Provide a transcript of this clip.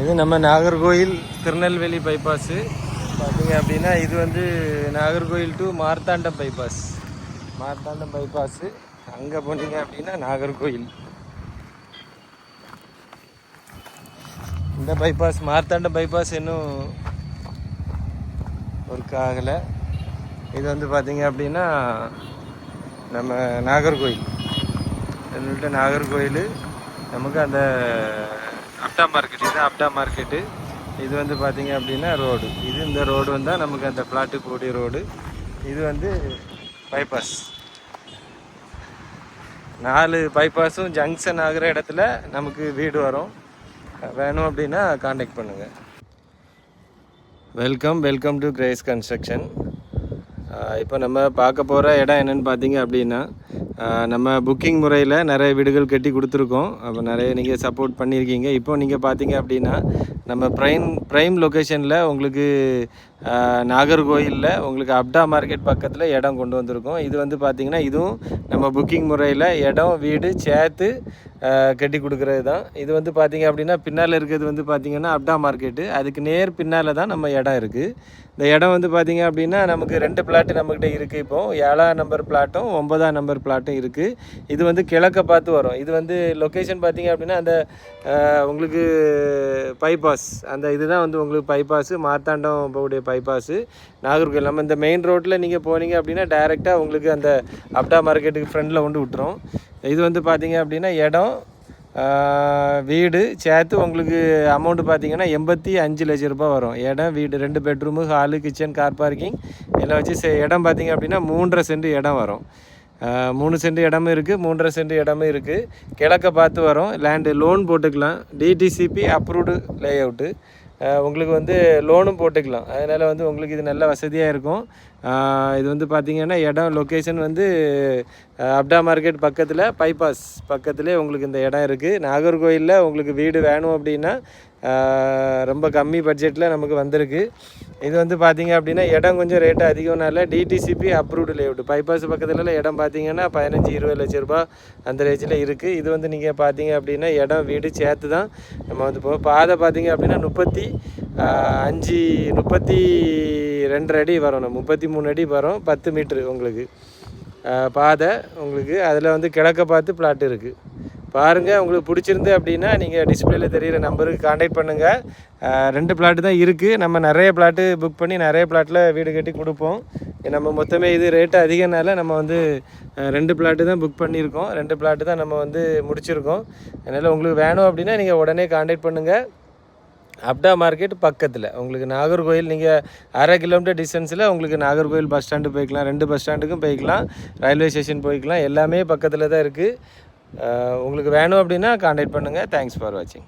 இது நம்ம நாகர்கோயில் திருநெல்வேலி பைபாஸு பார்த்தீங்க அப்படின்னா இது வந்து Nagercoil to Marthandam bypass Marthandam bypass அங்கே போனீங்க அப்படின்னா நாகர்கோயில். இந்த பைபாஸ் மார்த்தாண்டம் பைபாஸ் இன்னும் ஒர்க் ஆகலை. இது வந்து பார்த்தீங்க அப்படின்னா நம்ம நாகர்கோயில். சொல்லிட்டு நாகர்கோயில். நமக்கு அந்த அப்டா மார்க்கெட் இது அப்டா மார்க்கெட்டு இது வந்து பார்த்தீங்க அப்படின்னா ரோடு. இது இந்த ரோடு வந்தால் நமக்கு அந்த பிளாட்டு கூடிய ரோடு. இது வந்து பைபாஸ் நாலு பைபாஸும் ஜங்ஷன் ஆகிற இடத்துல நமக்கு வீடு வரும். வேணும் அப்படின்னா காண்டாக்ட் பண்ணுங்கள் welcome welcome to Grace Construction இப்போ நம்ம பார்க்க போகிற இடம் என்னென்னு பார்த்தீங்க அப்படின்னா நம்ம புக்கிங் முறையில் நிறைய வீடுகள் கட்டி கொடுத்துருக்கோம். அப்போ நிறைய நீங்கள் சப்போர்ட் பண்ணியிருக்கீங்க. இப்போ நீங்கள் பார்த்தீங்க அப்படின்னா நம்ம ப்ரைம் ப்ரைம் லொக்கேஷனில் உங்களுக்கு நாகர்கோயிலில் உங்களுக்கு அப்டா மார்க்கெட் பக்கத்தில் இடம் கொண்டு வந்திருக்கோம். இது வந்து பார்த்திங்கன்னா இதுவும் நம்ம புக்கிங் முறையில் இடம் வீடு சேர்த்து கட்டி கொடுக்குறது தான் இது வந்து பார்த்திங்க அப்படின்னா பின்னால் இருக்கிறது வந்து பார்த்திங்கன்னா அப்டா மார்க்கெட்டு அதுக்கு நேர் பின்னால் தான் நம்ம இடம் இருக்குது இந்த இடம் வந்து பார்த்திங்க அப்படின்னா நமக்கு ரெண்டு பிளாட்டு நம்மக்கிட்ட இருக்குது இப்போது ஏழாம் நம்பர் பிளாட்டும் ஒன்பதாம் நம்பர் பிளாட்டும் இருக்குது இது வந்து கிழக்க பார்த்து வரும். இது வந்து லொக்கேஷன் பார்த்திங்க அப்படின்னா அந்த உங்களுக்கு பைபாஸ் அந்த இதுதான் வந்து உங்களுக்கு பைபாஸு மார்த்தாண்டம் போகக்கூடிய பைபாஸு நாகர்கோவில் நம்ம இந்த மெயின் ரோட்டில் நீங்கள் போனீங்க அப்படின்னா டைரெக்டாக உங்களுக்கு அந்த அப்டா மார்க்கெட்டுக்கு ஃப்ரண்டில் கொண்டு விட்டுரும். இது வந்து பார்த்தீங்க அப்படின்னா இடம் வீடு சேர்த்து உங்களுக்கு அமௌண்ட்டு பார்த்தீங்கன்னா எண்பத்தி அஞ்சு லட்ச ரூபாய் வரும். இடம் வீடு ரெண்டு bedroom hall kitchen car parking எல்லாம் வச்சு சே- இடம் பார்த்தீங்க அப்படின்னா மூன்றரை சென்ட் இடம் வரும். மூணு சென்ட் இடமும் இருக்குது மூன்றரை சென்ட் இடமும் இருக்குது கிழக்க பார்த்து வரோம். லேண்டு லோன் போட்டுக்கலாம். டிடிசிபி அப்ரூவ்டு லே அவுட்டு உங்களுக்கு வந்து லோனும் போட்டுக்கலாம். அதனால் வந்து உங்களுக்கு இது நல்ல வசதியாக இருக்கும். இது வந்து பார்த்திங்கன்னா இடம் லொக்கேஷன் வந்து அப்டா மார்க்கெட் பக்கத்தில் பைபாஸ் பக்கத்துலேயே உங்களுக்கு இந்த இடம் இருக்குது நாகர்கோயிலில் உங்களுக்கு வீடு வேணும் அப்படின்னா ரொம்ப கம்மி பட்ஜெட்டில் நமக்கு வந்திருக்கு. இது வந்து பார்த்தீங்க அப்படின்னா இடம் கொஞ்சம் ரேட்டு அதிகம்னால டிடிசிபி அப்ரூவ்டு லேஅவுட் பைபாஸ் பக்கத்துலலாம் இடம் பார்த்தீங்கன்னா பதினஞ்சு இருபது லட்ச ரூபாய் அந்த ரேஞ்சில் இருக்குது இது வந்து நீங்கள் பார்த்தீங்க அப்படின்னா இடம் வீடு சேர்த்து தான் நம்ம வந்து இப்போ பாதை பார்த்தீங்க அப்படின்னா முப்பத்தி அஞ்சு முப்பத்தி ரெண்டரை அடி வரும். நம்ம முப்பத்தி மூணு அடி வரும் பத்து மீட்ரு உங்களுக்கு. பாதை உங்களுக்கு அதில் வந்து கிழக்க பார்த்து பிளாட் இருக்குது பாருங்கள் உங்களுக்கு பிடிச்சிருந்து அப்படின்னா நீங்கள் டிஸ்பிளேல தெரியிற நம்பருக்கு காண்டாக்ட் பண்ணுங்கள் ரெண்டு பிளாட்டு தான் இருக்குது நம்ம நிறைய பிளாட்டு புக் பண்ணி நிறைய பிளாட்டில் வீடு கட்டி கொடுப்போம். நம்ம மொத்தமே இது ரேட்டு அதிகனால நம்ம வந்து ரெண்டு பிளாட்டு தான் புக் பண்ணியிருக்கோம். ரெண்டு பிளாட்டு தான் நம்ம வந்து முடிச்சிருக்கோம். அதனால் உங்களுக்கு வேணும் அப்படின்னா நீங்கள் உடனே காண்டாக்ட் பண்ணுங்கள் அப்டா மார்க்கெட் பக்கத்தில். உங்களுக்கு நாகர்கோயில் நீங்கள் அரை கிலோமீட்டர் டிஸ்டன்ஸில் உங்களுக்கு நாகர்கோயில் பஸ் ஸ்டாண்டு போய்க்கலாம். ரெண்டு பஸ் ஸ்டாண்டுக்கும் போய்க்கலாம். ரயில்வே ஸ்டேஷன் போய்க்கலாம். எல்லாமே பக்கத்தில் தான் இருக்குது உங்களுக்கு வேணும் அப்படின்னா கான்டாக்ட் பண்ணுங்கள் தேங்க்ஸ் ஃபார் வாட்சிங்